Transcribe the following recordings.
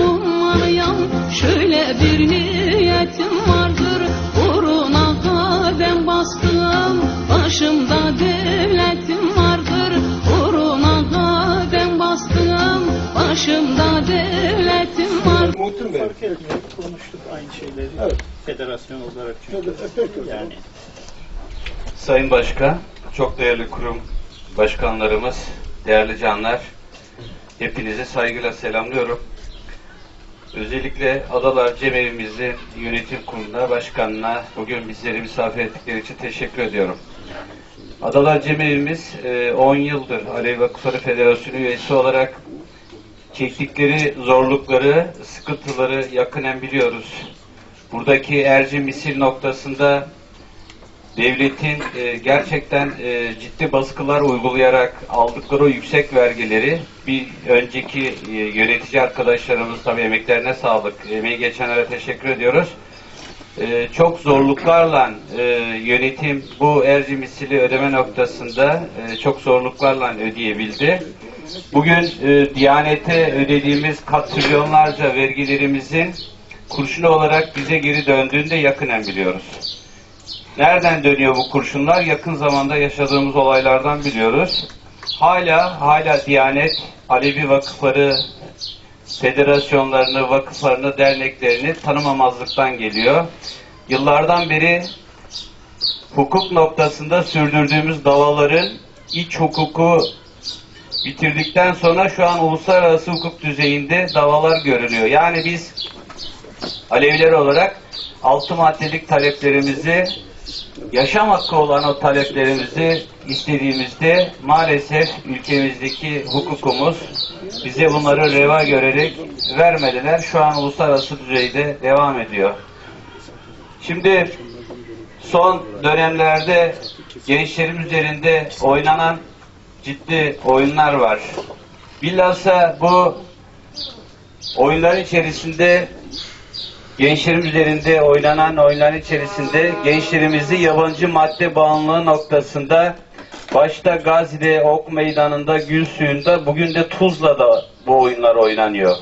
olmayam Şöyle bir niyetim vardır Uğruna kadem bastım Başımda devletim vardır Uğruna kadem bastım Başımda devletim vardır Bey. Fark etmiyor. Konuştuk aynı şeyleri. Evet. Federasyon olarak çünkü. Peki. Yani Sayın Başkan, çok değerli kurum başkanlarımız, değerli canlar, hepinizi saygıyla selamlıyorum. Özellikle Adalar Cemevimizin yönetim kuruluna, başkanına bugün bizleri misafir ettikleri için teşekkür ediyorum. Adalar Cemevimiz e, 10 yıldır Alevi Vakıfları Federasyonu üyesi olarak çektikleri zorlukları, sıkıntıları yakinen biliyoruz. Buradaki Erci Misil noktasında devletin e, gerçekten e, ciddi baskılar uygulayarak aldıkları o yüksek vergileri bir önceki e, yönetici arkadaşlarımız tabii emeklerine sağlık, emeği geçenlere teşekkür ediyoruz. E, çok zorluklarla e, yönetim bu erci misili ödeme noktasında e, çok zorluklarla ödeyebildi. Bugün e, Diyanete ödediğimiz katrilyonlarca vergilerimizin kurşunu olarak bize geri döndüğünü de yakinen biliyoruz. Nereden dönüyor bu kurşunlar? Yakın zamanda yaşadığımız olaylardan biliyoruz. Hala hala Diyanet, Alevi vakıfları, federasyonlarını, vakıflarını, derneklerini tanımamazlıktan geliyor. Yıllardan beri hukuk noktasında sürdürdüğümüz davaların iç hukuku bitirdikten sonra şu an uluslararası hukuk düzeyinde davalar görülüyor. Yani biz Aleviler olarak altı maddelik taleplerimizi yaşam olan o taleplerimizi istediğimizde maalesef ülkemizdeki hukukumuz bize bunları reva görerek vermediler. Şu an uluslararası düzeyde devam ediyor. Şimdi son dönemlerde gençlerin üzerinde oynanan ciddi oyunlar var. Bilhassa bu oyunların içerisinde gençlerin üzerinde oynanan oyunların içerisinde gençlerimizi yabancı madde bağımlılığı noktasında başta Gazi'de, Ok Meydanı'nda, Gül Suyu'nda bugün de Tuzla'da bu oyunlar oynanıyor.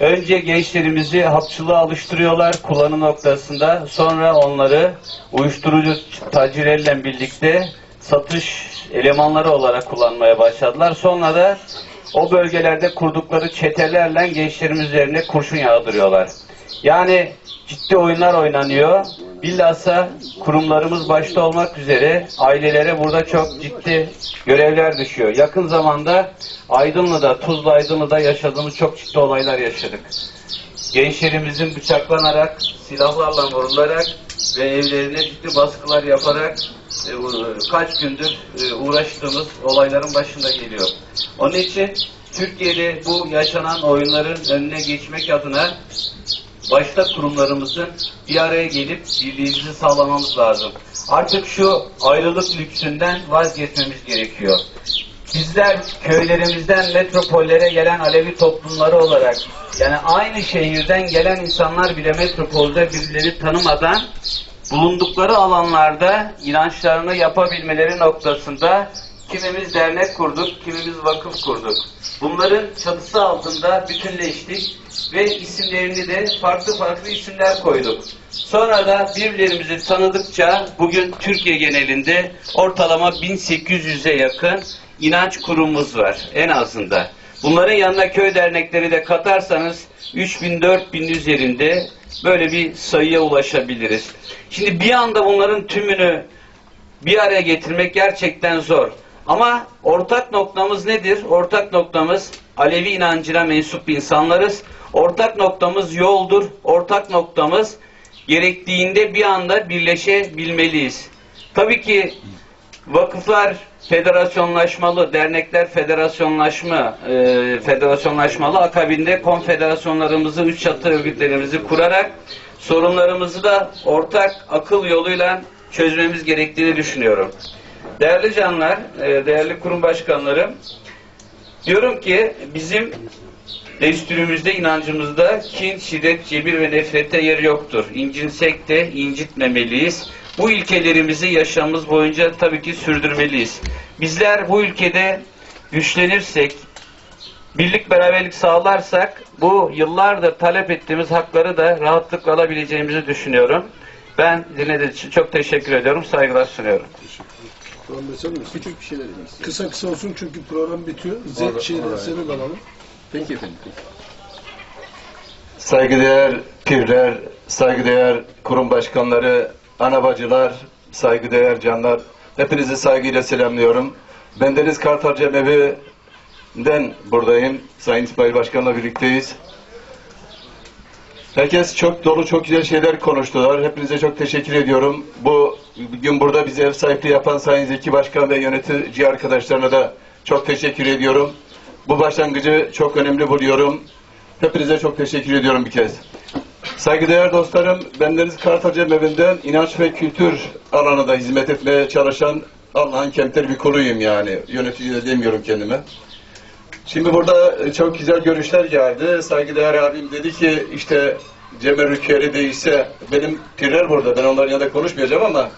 Önce gençlerimizi hapçılığa alıştırıyorlar kullanım noktasında. Sonra onları uyuşturucu tacirlerle birlikte satış elemanları olarak kullanmaya başladılar. Sonra da o bölgelerde kurdukları çetelerle gençlerimiz üzerine kurşun yağdırıyorlar. Yani ciddi oyunlar oynanıyor. Bilhassa kurumlarımız başta olmak üzere ailelere burada çok ciddi görevler düşüyor. Yakın zamanda Aydınlı'da, Tuzla Aydınlı'da yaşadığımız çok ciddi olaylar yaşadık. Gençlerimizin bıçaklanarak, silahlarla vurularak ve evlerine ciddi baskılar yaparak e, kaç gündür e, uğraştığımız olayların başında geliyor. Onun için Türkiye'de bu yaşanan oyunların önüne geçmek adına başta kurumlarımızın bir araya gelip birliğimizi sağlamamız lazım. Artık şu ayrılık lüksünden vazgeçmemiz gerekiyor. Bizler köylerimizden metropollere gelen Alevi toplumları olarak yani aynı şehirden gelen insanlar bile metropolde birileri tanımadan bulundukları alanlarda inançlarını yapabilmeleri noktasında kimimiz dernek kurduk, kimimiz vakıf kurduk. Bunların çatısı altında bütünleştik ve isimlerini de farklı farklı isimler koyduk. Sonra da birbirlerimizi tanıdıkça bugün Türkiye genelinde ortalama 1800'e yakın inanç kurumumuz var en azında. Bunların yanına köy dernekleri de katarsanız 3000-4000 üzerinde böyle bir sayıya ulaşabiliriz. Şimdi bir anda bunların tümünü bir araya getirmek gerçekten zor. Ama ortak noktamız nedir? Ortak noktamız Alevi inancına mensup insanlarız. Ortak noktamız yoldur. Ortak noktamız gerektiğinde bir anda birleşebilmeliyiz. Tabii ki vakıflar federasyonlaşmalı, dernekler federasyonlaşma, e, federasyonlaşmalı. Akabinde konfederasyonlarımızı, üç çatı örgütlerimizi kurarak sorunlarımızı da ortak akıl yoluyla çözmemiz gerektiğini düşünüyorum. Değerli canlar, e, değerli kurum başkanlarım, diyorum ki bizim destürümüzde, inancımızda kin, şiddet, cebir ve nefrete yer yoktur. İncinsek de incitmemeliyiz. Bu ilkelerimizi yaşamımız boyunca tabii ki sürdürmeliyiz. Bizler bu ülkede güçlenirsek, birlik beraberlik sağlarsak bu yıllardır talep ettiğimiz hakları da rahatlıkla alabileceğimizi düşünüyorum. Ben dinlediğiniz için çok teşekkür ediyorum. Saygılar sunuyorum. Geçer misin? Küçük bir şeyler demek istiyorum. Kısa kısa olsun çünkü program bitiyor. Z Olur, şeyden seni de alalım. Peki efendim. Peki. Saygıdeğer pirler, saygıdeğer kurum başkanları, anabacılar, saygıdeğer canlar. Hepinizi saygıyla selamlıyorum. Bendeniz Kartal Cemevi'den buradayım. Sayın İsmail Başkan'la birlikteyiz. Herkes çok dolu, çok güzel şeyler konuştular. Hepinize çok teşekkür ediyorum. Bu bugün burada bize ev sahipliği yapan Sayın Zeki Başkan ve yönetici arkadaşlarına da çok teşekkür ediyorum. Bu başlangıcı çok önemli buluyorum. Hepinize çok teşekkür ediyorum bir kez. Saygıdeğer dostlarım, bendeniz Kartal Cemevi'nden inanç ve kültür alanında hizmet etmeye çalışan Allah'ın kemter bir kuluyum yani. Yönetici de demiyorum kendime. Şimdi burada çok güzel görüşler geldi. Saygıdeğer abim dedi ki işte Cemal Ülkeri değişse benim pirler burada. Ben onların yanında konuşmayacağım ama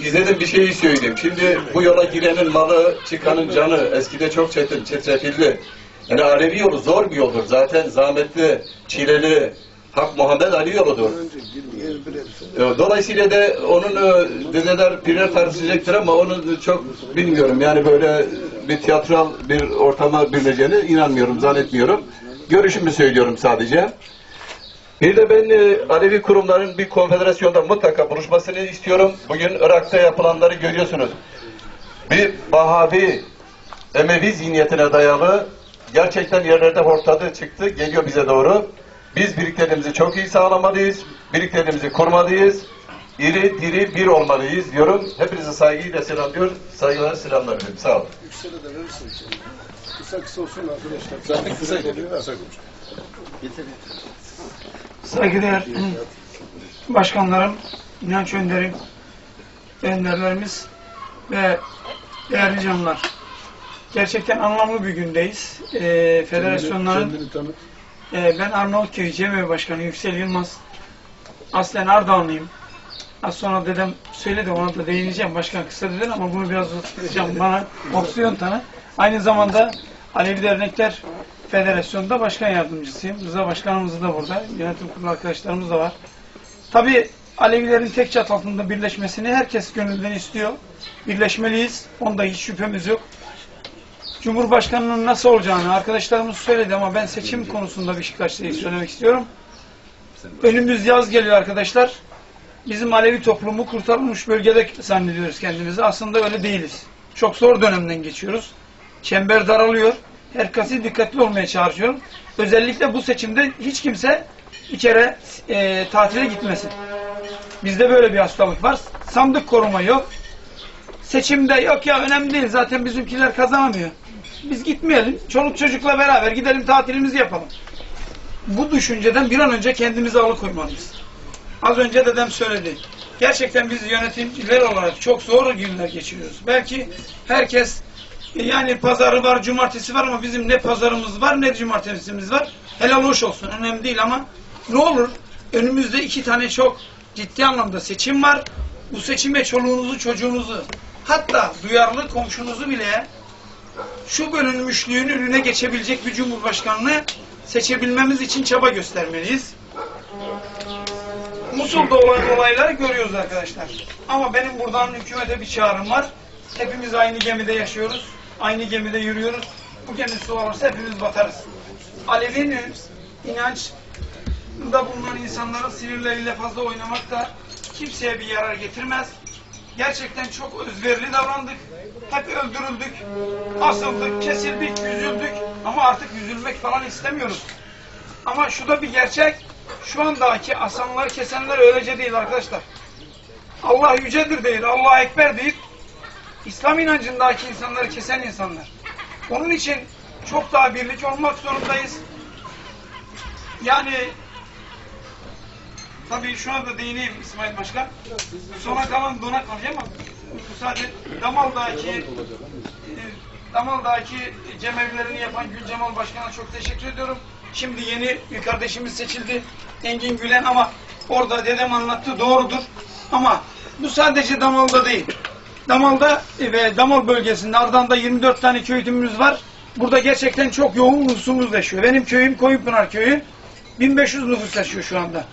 izledim bir şeyi söyleyeyim. Şimdi bu yola girenin malı, çıkanın canı eskide çok çetin, çetrefilli. Yani Alevi yolu zor bir yoldur. Zaten zahmetli, çileli, Hak Muhammed Ali yoludur. Önce girmeyelim bir herif. E, Dolayısıyla da onun e, dedeler pirler tartışacaktır ama onu çok bilmiyorum. Yani böyle bir tiyatral bir ortama bürüneceğine inanmıyorum, zannetmiyorum. Görüşümü söylüyorum sadece. Bir de ben e, Alevi kurumların bir konfederasyonda mutlaka buluşmasını istiyorum. Bugün Irak'ta yapılanları görüyorsunuz. Bir Bahavi, Emevi zihniyetine dayalı gerçekten yerlerde hortladı çıktı, geliyor bize doğru. Biz birliklerimizi çok iyi sağlamalıyız, birliklerimizi kurmalıyız, iri diri bir olmalıyız diyorum. Hepinizi saygıyla selamlıyor, saygılar selamlar veriyorum. Sağ olun. Yüksel'e de verirsin şimdi. Kısa kısa olsun arkadaşlar. Zaten kısa geliyor. Saygıdeğer başkanlarım, inanç önderim, önderlerimiz ve değerli canlar. Gerçekten anlamlı bir gündeyiz. Ee, federasyonların, Kendini tanıt. e, ben Arnavutköy Cemevi Başkanı Yüksel Yılmaz. Aslen Ardahanlıyım. Az sonra dedem söyledi ona da değineceğim. Başkan kısa dedi ama bunu biraz uzatacağım. Bana opsiyon tanı. Aynı zamanda Alevi Dernekler Federasyonu'nda başkan yardımcısıyım. Rıza Başkanımız da burada. Yönetim kurulu arkadaşlarımız da var. Tabii Alevilerin tek çatı altında birleşmesini herkes gönülden istiyor. Birleşmeliyiz. Onda hiç şüphemiz yok. Cumhurbaşkanının nasıl olacağını arkadaşlarımız söyledi ama ben seçim konusunda şey söylemek istiyorum. Önümüz yaz geliyor arkadaşlar. Bizim Alevi toplumu kurtarılmış bölgede zannediyoruz kendimizi. Aslında öyle değiliz. Çok zor dönemden geçiyoruz. Çember daralıyor. Herkesi dikkatli olmaya çalışıyor. Özellikle bu seçimde hiç kimse bir kere e, tatile gitmesin. Bizde böyle bir hastalık var. Sandık koruma yok. Seçimde yok ya önemli değil. Zaten bizimkiler kazanamıyor. Biz gitmeyelim. Çoluk çocukla beraber gidelim tatilimizi yapalım. Bu düşünceden bir an önce kendimizi alıkoymalıyız. Az önce dedem söyledi. Gerçekten biz yönetimciler olarak çok zor günler geçiriyoruz. Belki herkes e, yani pazarı var, cumartesi var ama bizim ne pazarımız var ne cumartesimiz var. Helal hoş olsun. Önemli değil ama ne olur önümüzde iki tane çok ciddi anlamda seçim var. Bu seçime çoluğunuzu, çocuğunuzu hatta duyarlı komşunuzu bile şu bölünmüşlüğün önüne geçebilecek bir cumhurbaşkanını seçebilmemiz için çaba göstermeliyiz. Musul'da olan olayları görüyoruz arkadaşlar. Ama benim buradan hükümete bir çağrım var. Hepimiz aynı gemide yaşıyoruz. Aynı gemide yürüyoruz. Bu gemi su alırsa hepimiz batarız. Alevi'nin inançda bulunan insanların sinirleriyle fazla oynamak da kimseye bir yarar getirmez. Gerçekten çok özverili davrandık. Hep öldürüldük, asıldık, kesildik, üzüldük. Ama artık üzülmek falan istemiyoruz. Ama şu da bir gerçek. Şu andaki asanlar kesenler öylece değil arkadaşlar. Allah yücedir değil, Allah ekber değil. İslam inancındaki insanları kesen insanlar. Onun için çok daha birlik olmak zorundayız. Yani tabii şuna da değineyim İsmail Başkan. Sona kalan dona kalacağım ama müsaade Damal'daki e, Damal'daki cemevlerini yapan Gül Cemal Başkan'a çok teşekkür ediyorum. Şimdi yeni bir kardeşimiz seçildi. Engin Gülen ama orada dedem anlattı doğrudur. Ama bu sadece Damal'da değil. Damal'da ve Damal bölgesinde Ardahan'da 24 tane köy tümümüz var. burada gerçekten çok yoğun nüfusumuz yaşıyor. Benim köyüm Koyunpınar köyü 1500 nüfus yaşıyor şu anda.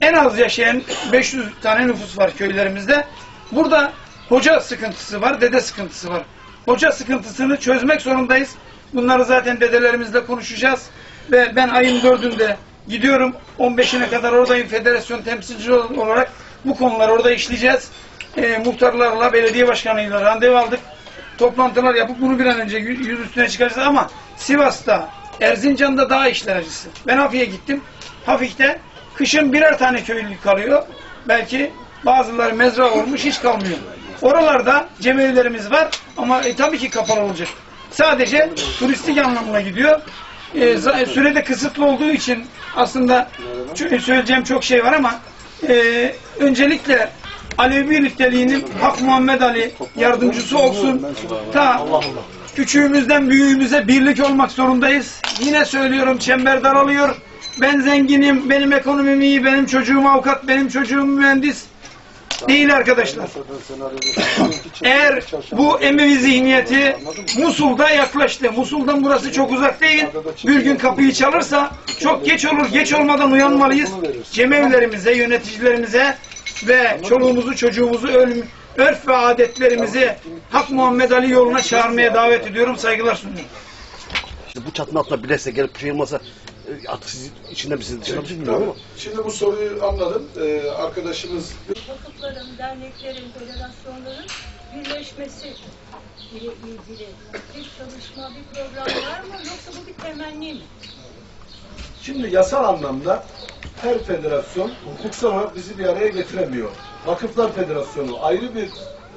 En az yaşayan 500 tane nüfus var köylerimizde. Burada hoca sıkıntısı var, dede sıkıntısı var. Hoca sıkıntısını çözmek zorundayız. Bunları zaten dedelerimizle konuşacağız. Ve ben ayın dördünde gidiyorum. 15'ine kadar oradayım federasyon temsilcisi olarak. Bu konuları orada işleyeceğiz. Ee, muhtarlarla, belediye başkanıyla randevu aldık. Toplantılar yapıp bunu bir an önce yü- yüz üstüne çıkaracağız ama Sivas'ta, Erzincan'da daha işler acısı. Ben Hafik'e gittim. Hafik'te kışın birer tane köylü kalıyor. Belki bazıları mezra olmuş hiç kalmıyor. Oralarda cemevlerimiz var ama e, tabii ki kapalı olacak. Sadece turistik anlamına gidiyor. E, za- sürede kısıtlı olduğu için aslında söyleyeceğim çok şey var ama e, öncelikle Alevi birlikteliğinin Hak Muhammed Ali yardımcısı olsun. Ta küçüğümüzden büyüğümüze birlik olmak zorundayız. Yine söylüyorum çember daralıyor. Ben zenginim, benim ekonomim iyi, benim çocuğum avukat, benim çocuğum mühendis. Değil arkadaşlar. Eğer bu Emevi zihniyeti Musul'da yaklaştı. Musul'dan burası çok uzak değil. Bir gün kapıyı çalırsa çok geç olur. Geç olmadan uyanmalıyız. Cemevlerimize, yöneticilerimize ve çoluğumuzu, çocuğumuzu ölüm, örf ve adetlerimizi Hak Muhammed Ali yoluna çağırmaya davet ediyorum. Saygılar sunuyorum. İşte bu çatının altına bilirse gelip şey olmasa e, artık siz içinde misiniz dışında mısınız bilmiyorum ama. Şimdi bu soruyu anladım. Ee, arkadaşımız vakıfların, derneklerin, federasyonların birleşmesi ile ilgili bir çalışma, bir program var mı yoksa bu bir temenni mi? Şimdi yasal anlamda her federasyon hukuksal olarak bizi bir araya getiremiyor. Vakıflar Federasyonu ayrı bir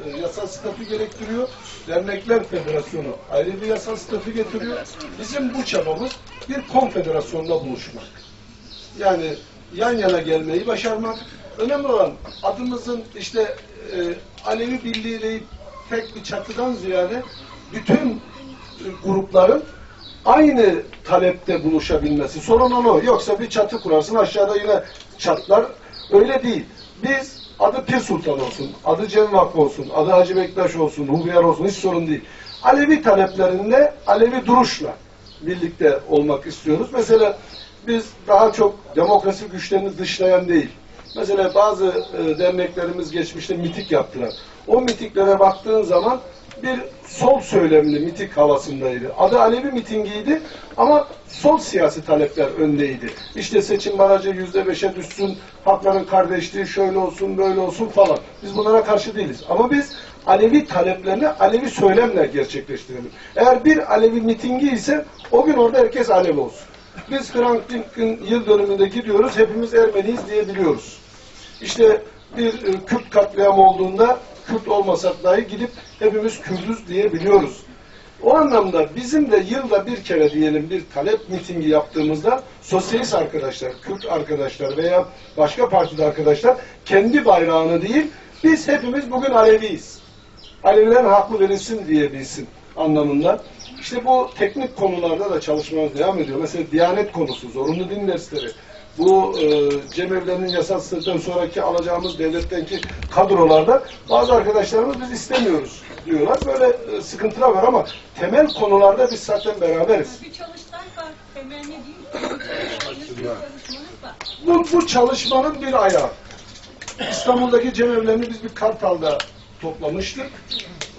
e, yasal statü gerektiriyor. Dernekler Federasyonu ayrı bir yasal statü getiriyor. Bizim bu çabamız bir konfederasyonda buluşmak. Yani yan yana gelmeyi başarmak. Önemli olan adımızın işte e, Alevi Birliği tek bir çatıdan ziyade bütün e, grupların aynı talepte buluşabilmesi. Sorun olan o. Yoksa bir çatı kurarsın aşağıda yine çatlar. Öyle değil. Biz adı Pir Sultan olsun, adı Cem Vakfı olsun, adı Hacı Bektaş olsun, Hubyar olsun hiç sorun değil. Alevi taleplerinde Alevi duruşla birlikte olmak istiyoruz. Mesela biz daha çok demokrasi güçlerini dışlayan değil. Mesela bazı e, derneklerimiz geçmişte mitik yaptılar. O mitiklere baktığın zaman bir sol söylemli mitik havasındaydı. Adı Alevi mitingiydi ama sol siyasi talepler öndeydi. İşte seçim barajı yüzde beşe düşsün, hakların kardeşliği şöyle olsun, böyle olsun falan. Biz bunlara karşı değiliz. Ama biz Alevi taleplerini Alevi söylemle gerçekleştirelim. Eğer bir Alevi mitingi ise o gün orada herkes Alevi olsun. Biz Hrant Dink'in yıl dönümünde gidiyoruz, hepimiz Ermeniyiz diyebiliyoruz. İşte bir e, Kürt katliamı olduğunda Kürt olmasak dahi gidip hepimiz Kürdüz diyebiliyoruz. O anlamda bizim de yılda bir kere diyelim bir talep mitingi yaptığımızda sosyalist arkadaşlar, Kürt arkadaşlar veya başka partide arkadaşlar kendi bayrağını değil biz hepimiz bugün Aleviyiz. Aleviler haklı verilsin diyebilsin anlamında. İşte bu teknik konularda da çalışmamız devam ediyor. Mesela Diyanet konusu, zorunlu din dersleri, bu e, cemevlerinin yasal statüden sonraki alacağımız devlettenki kadrolarda bazı arkadaşlarımız biz istemiyoruz diyorlar. Böyle e, sıkıntılar var ama temel konularda biz zaten beraberiz. Bir çalıştay var, temenni değil. Bir çalışmanız, bir çalışmanız var. Bu, bu çalışmanın bir ayağı. İstanbul'daki cemevlerini biz bir Kartal'da toplamıştık.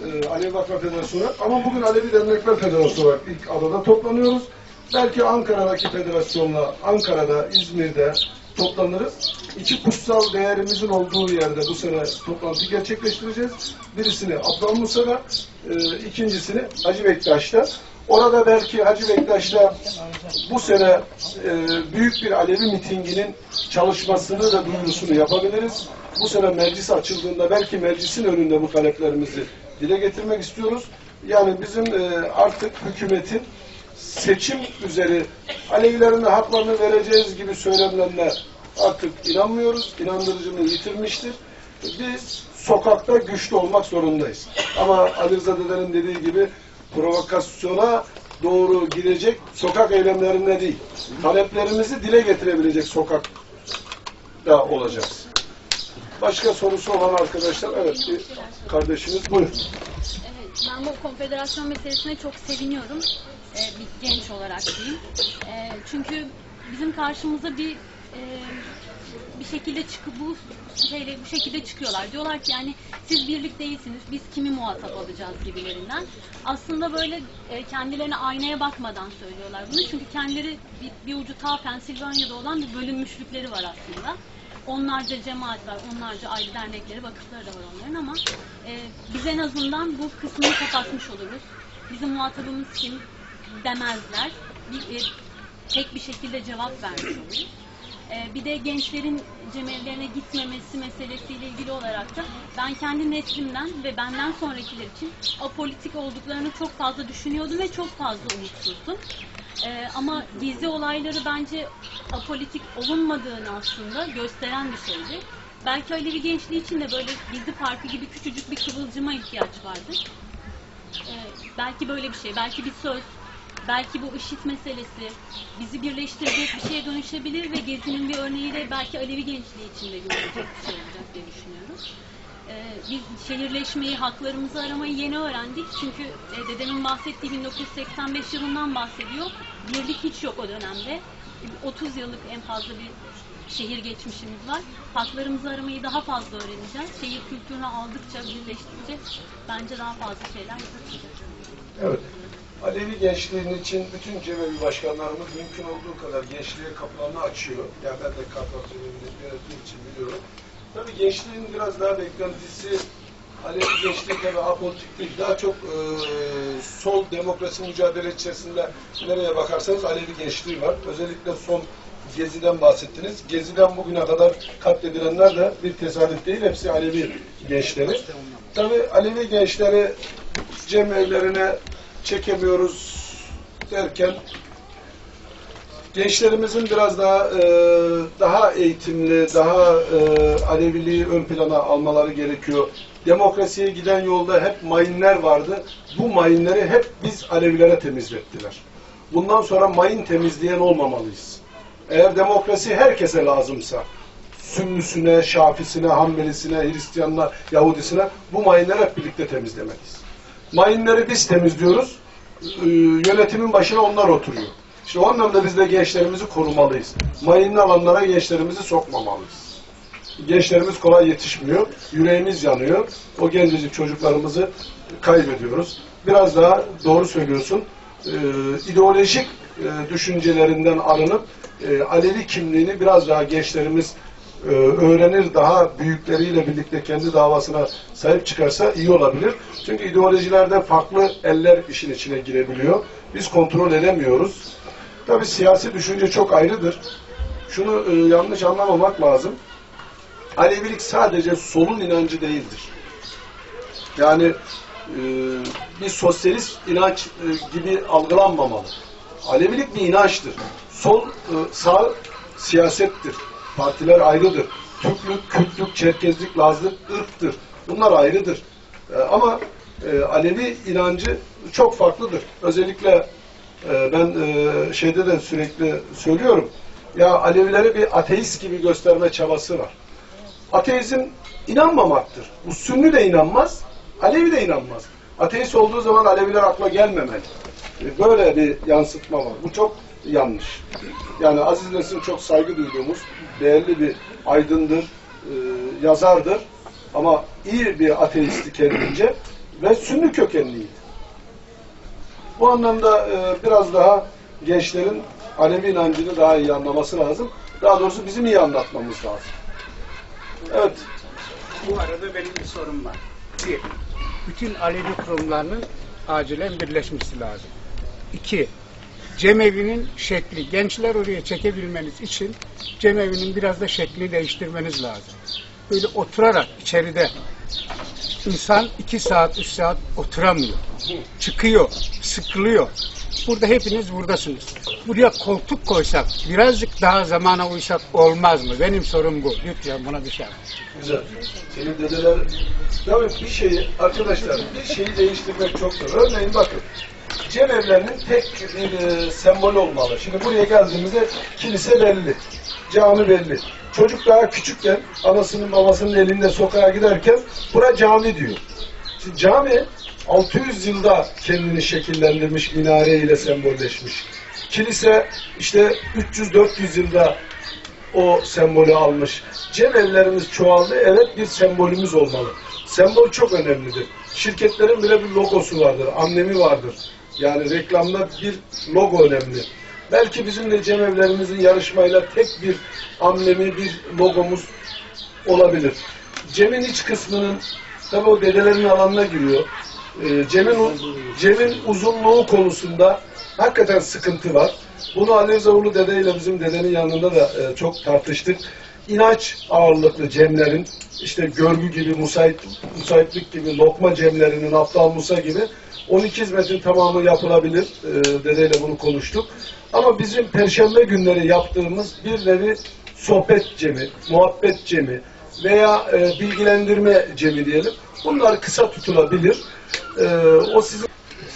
Ee, Alevi Vakfı Federasyonu. Ama bugün Alevi Dernekler Federasyonu olarak ilk adada toplanıyoruz. Belki Ankara'daki federasyonla Ankara'da, İzmir'de toplanırız. İki kutsal değerimizin olduğu yerde bu sene toplantı gerçekleştireceğiz. Birisini Abdülmusa'da, e, ikincisini Hacı Bektaş'ta. Orada belki Hacı Bektaş'ta bu sene e, büyük bir Alevi mitinginin çalışmasını ve duyurusunu yapabiliriz. Bu sene meclis açıldığında belki meclisin önünde bu taleplerimizi dile getirmek istiyoruz. Yani bizim e, artık hükümetin seçim üzeri Alevilerin de haklarını vereceğiz gibi söylemlerine artık inanmıyoruz. İnandırıcılığı yitirmiştir. Biz sokakta güçlü olmak zorundayız. Ama Ali Rıza Dede'nin dediği gibi provokasyona doğru girecek sokak eylemlerinde değil. Taleplerimizi dile getirebilecek sokakta olacağız. Başka sorusu olan arkadaşlar, evet bir kardeşimiz buyurun. Evet, ben bu konfederasyon meselesine çok seviniyorum. E, bir genç olarak diyeyim. E, çünkü bizim karşımıza bir e, bir şekilde çıkıp bu şeyle bu şekilde çıkıyorlar. Diyorlar ki yani siz birlik değilsiniz. Biz kimi muhatap alacağız gibilerinden. Aslında böyle e, kendilerine aynaya bakmadan söylüyorlar bunu. Çünkü kendileri bir, bir ucu ta Pensilvanya'da olan bir bölünmüşlükleri var aslında. Onlarca cemaat var, onlarca ayrı dernekleri, vakıfları da var onların ama e, biz en azından bu kısmını kapatmış oluruz. Bizim muhatabımız kim demezler. Bir, e, tek bir şekilde cevap vermiş oluruz. Ee, bir de gençlerin cemevlerine gitmemesi meselesiyle ilgili olarak da ben kendi neslimden ve benden sonrakiler için apolitik olduklarını çok fazla düşünüyordum ve çok fazla umutsuzdum. Ee, ama gezi olayları bence apolitik olunmadığını aslında gösteren bir şeydi. Belki Alevi gençliği için de böyle Gezi Parkı gibi küçücük bir kıvılcıma ihtiyaç vardı. Ee, belki böyle bir şey, belki bir söz, belki bu IŞİD meselesi bizi birleştirecek bir şeye dönüşebilir ve Gezi'nin bir örneğiyle belki Alevi gençliği için de görülecek bir şey olacak diye düşünüyorum. Ee, biz şehirleşmeyi, haklarımızı aramayı yeni öğrendik. Çünkü e, dedemin bahsettiği 1985 yılından bahsediyor. Birlik hiç yok o dönemde. 30 yıllık en fazla bir şehir geçmişimiz var. Haklarımızı aramayı daha fazla öğreneceğiz. Şehir kültürünü aldıkça, birleştikçe bence daha fazla şeyler yapacağız. Evet. Alevi gençliğinin için bütün cemevi başkanlarımız mümkün olduğu kadar gençliğe kapılarını açıyor. Yani ben de Cemevi'ni yönettiğim için biliyorum. Tabii gençliğin biraz daha beklentisi Alevi gençliği tabii apolitik değil. Daha çok e, sol demokrasi mücadele içerisinde nereye bakarsanız Alevi gençliği var. Özellikle son Gezi'den bahsettiniz. Gezi'den bugüne kadar katledilenler de bir tesadüf değil. Hepsi Alevi gençleri. Tabii Alevi gençleri cemevlerine çekemiyoruz derken gençlerimizin biraz daha e, daha eğitimli, daha e, Aleviliği ön plana almaları gerekiyor. Demokrasiye giden yolda hep mayınlar vardı. Bu mayınları hep biz Alevilere temizlettiler. Bundan sonra mayın temizleyen olmamalıyız. Eğer demokrasi herkese lazımsa, Sünnüsüne, Şafisine, Hanbelisine, Hristiyanına, Yahudisine bu mayınları hep birlikte temizlemeliyiz. Mayınları biz temizliyoruz, e, yönetimin başına onlar oturuyor. İşte o anlamda biz de gençlerimizi korumalıyız. Mayınlı alanlara gençlerimizi sokmamalıyız. Gençlerimiz kolay yetişmiyor, yüreğimiz yanıyor. O gencecik çocuklarımızı kaybediyoruz. Biraz daha doğru söylüyorsun, e, ideolojik e, düşüncelerinden arınıp e, Alevi kimliğini biraz daha gençlerimiz e, öğrenir, daha büyükleriyle birlikte kendi davasına sahip çıkarsa iyi olabilir. Çünkü ideolojilerde farklı eller işin içine girebiliyor. Biz kontrol edemiyoruz. Tabi siyasi düşünce çok ayrıdır. Şunu e, yanlış anlamamak lazım. Alevilik sadece solun inancı değildir. Yani e, bir sosyalist inanç e, gibi algılanmamalı. Alevilik bir inançtır. Sol, e, sağ siyasettir. Partiler ayrıdır. Türklük, Kürtlük, Çerkezlik, Lazlık, ırktır. Bunlar ayrıdır. E, ama e, Alevi inancı çok farklıdır. Özellikle e, ben e, şeyde de sürekli söylüyorum. Ya Alevileri bir ateist gibi gösterme çabası var. Ateizm inanmamaktır. Bu Sünni de inanmaz, Alevi de inanmaz. Ateist olduğu zaman Aleviler akla gelmemeli. E, Böyle bir yansıtma var. Bu çok yanlış. Yani Aziz Nesin çok saygı duyduğumuz değerli bir aydındır, e, yazardır. Ama iyi bir ateisti kendince ve Sünni kökenliydi. Bu anlamda e, biraz daha gençlerin Alevi inancını daha iyi anlaması lazım. Daha doğrusu bizim iyi anlatmamız lazım. Evet. Bu arada benim bir sorum var. Bir, bütün Alevi kurumlarının acilen birleşmesi lazım. İki, cemevinin şekli, gençler oraya çekebilmeniz için cemevinin biraz da şeklini değiştirmeniz lazım. Böyle oturarak içeride insan iki saat, üç saat oturamıyor. Çıkıyor, sıkılıyor. Burada hepiniz buradasınız. Buraya koltuk koysak, birazcık daha zamana uysak olmaz mı? Benim sorum bu. Lütfen buna bir şey yapın. Güzel. Senin dedeler... Tabii bir şeyi, arkadaşlar, bir şeyi değiştirmek çok zor. Örneğin bakın, cemevlerinin tek bir e, sembol olmalı. Şimdi buraya geldiğimizde kilise belli, cami belli. Çocuk daha küçükken, anasının babasının elinde sokağa giderken, bura cami diyor. Şimdi cami, 600 yılda kendini şekillendirmiş, minare ile sembolleşmiş. Kilise işte 300-400 yılda o sembolü almış. Cem evlerimiz çoğaldı. Evet bir sembolümüz olmalı. Sembol çok önemlidir. Şirketlerin bile bir logosu vardır, amblemi vardır. Yani reklamda bir logo önemli. Belki bizim de Cem evlerimizin yarışmayla tek bir amblemi, bir logomuz olabilir. Cem'in iç kısmının tabi o dedelerin alanına giriyor. Ee, Cem'in Cem'in uzunluğu konusunda hakikaten sıkıntı var. Bunu Ali Rızaoğlu dede ile bizim dedenin yanında da e, çok tartıştık. İnanç ağırlıklı Cemlerin işte görgü gibi, musait, musaitlik gibi, lokma Cemlerinin, Aptal Musa gibi 12 hizmetin tamamı yapılabilir. E, dedeyle bunu konuştuk. Ama bizim perşembe günleri yaptığımız bir nevi sohbet cemi, muhabbet cemi veya e, bilgilendirme cemi diyelim. Bunlar kısa tutulabilir. E, o sizin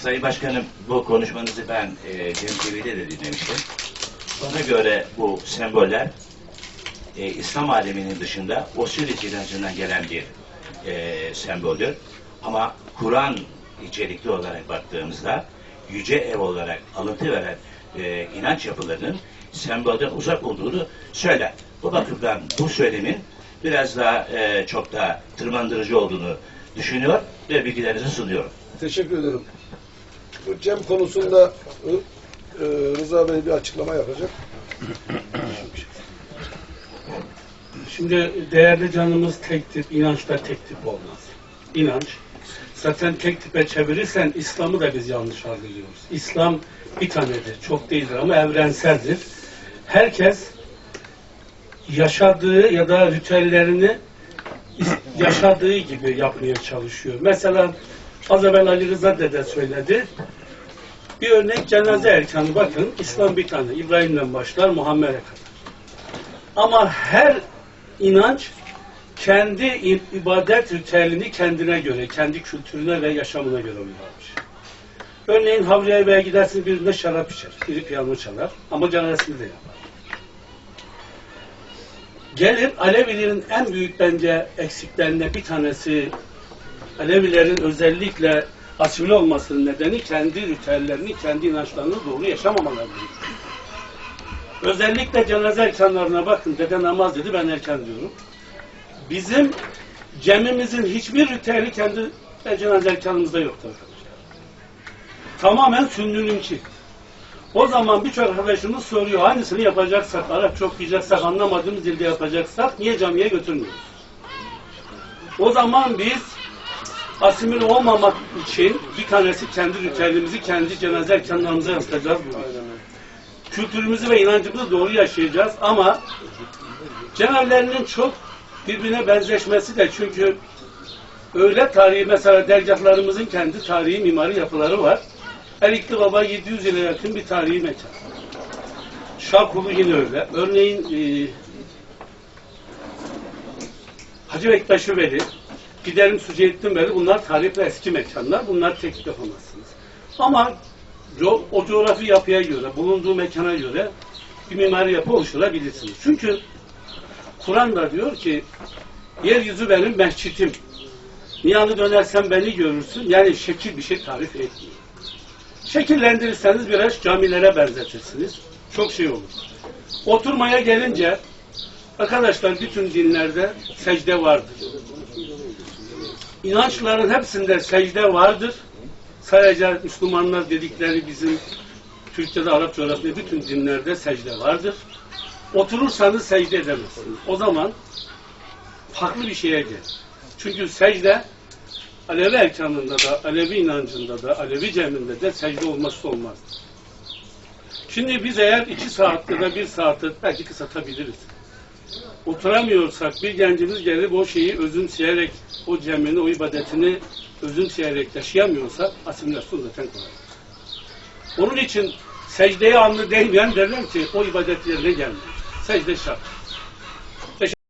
Sayın Başkanım bu konuşmanızı ben e, Cem TV'de de dinlemiştim. Bana göre bu semboller e, İslam aleminin dışında Osiris inancından gelen bir e, semboldür. Ama Kur'an içerikli olarak baktığımızda yüce ev olarak alıntı veren e, inanç yapılarının sembolden uzak olduğunu söyler. Bu bakımdan bu söylemin biraz daha e, çok daha tırmandırıcı olduğunu düşünüyor ve bilgilerinizi sunuyorum. Teşekkür ederim. Bu Cem konusunda e, e, Rıza Bey bir açıklama yapacak. Şimdi değerli canımız tek tip, inançta tek tip olmaz. İnanç. Zaten tek tipe çevirirsen İslam'ı da biz yanlış algılıyoruz. İslam bir tanedir, çok değildir ama evrenseldir. Herkes yaşadığı ya da ritüellerini yaşadığı gibi yapmaya çalışıyor. Mesela az evvel Ali Rıza dede söyledi. Bir örnek cenaze erkanı bakın İslam bir tane. İbrahim'den başlar Muhammed'e kadar. Ama her inanç kendi ibadet ritüelini kendine göre, kendi kültürüne ve yaşamına göre uyarmış. Örneğin Havliye Bey'e gidersin birinde şarap içer, biri piyano çalar ama cenazesini de yapar. Gelir Alevilerin en büyük bence eksiklerinden bir tanesi Alevilerin özellikle asimile olmasının nedeni kendi ritüellerini, kendi inançlarını doğru yaşamamalarıdır. Özellikle cenaze erkanlarına bakın. Dede namaz dedi ben erken diyorum. Bizim cemimizin hiçbir ritüeli kendi cenaze erkanımızda yoktur arkadaşlar. Tamamen sünnününki. O zaman birçok arkadaşımız soruyor hangisini yapacaksak, Arapça okuyacaksak, anlamadığımız dilde yapacaksak niye camiye götürmüyoruz? O zaman biz asimile olmamak için bir tanesi kendi ritüelimizi kendi cenaze erkanlarımıza yansıtacağız bunu kültürümüzü ve inancımızı doğru yaşayacağız ama cenevlerinin çok birbirine benzeşmesi de çünkü öyle tarihi mesela dergahlarımızın kendi tarihi mimari yapıları var. Erikli Baba 700 yıla yakın bir tarihi mekan. Şarkulu yine öyle. Örneğin e, Hacı Bektaş'ı Veli, Giderim Suceyettin Veli bunlar tarih ve eski mekanlar. Bunlar tek yapamazsınız. Ama co- o coğrafi yapıya göre, bulunduğu mekana göre bir mimari yapı oluşturabilirsiniz. Çünkü Kur'an da diyor ki yeryüzü benim mescitim. Niyanı dönersen beni görürsün. Yani şekil bir şey tarif etmiyor. Şekillendirirseniz biraz camilere benzetirsiniz. Çok şey olur. Oturmaya gelince arkadaşlar bütün dinlerde secde vardır. İnançların hepsinde secde vardır. Sadece Müslümanlar dedikleri bizim Türkçe'de, Arap coğrafyada bütün dinlerde secde vardır. Oturursanız secde edemezsiniz. O zaman farklı bir şeye gel. Çünkü secde Alevi erkanında da, Alevi inancında da, Alevi ceminde de secde olmazsa olmaz. Şimdi biz eğer iki saatte de bir saatte belki kısaltabiliriz. Oturamıyorsak bir gencimiz gelip o şeyi özümseyerek, o cemini, o ibadetini özümseyerek yaşayamıyorsa asimilasyon zaten kolay. Onun için secdeye anlı değmeyen derler ki o ibadet yerine gelmiyor. Secde şart.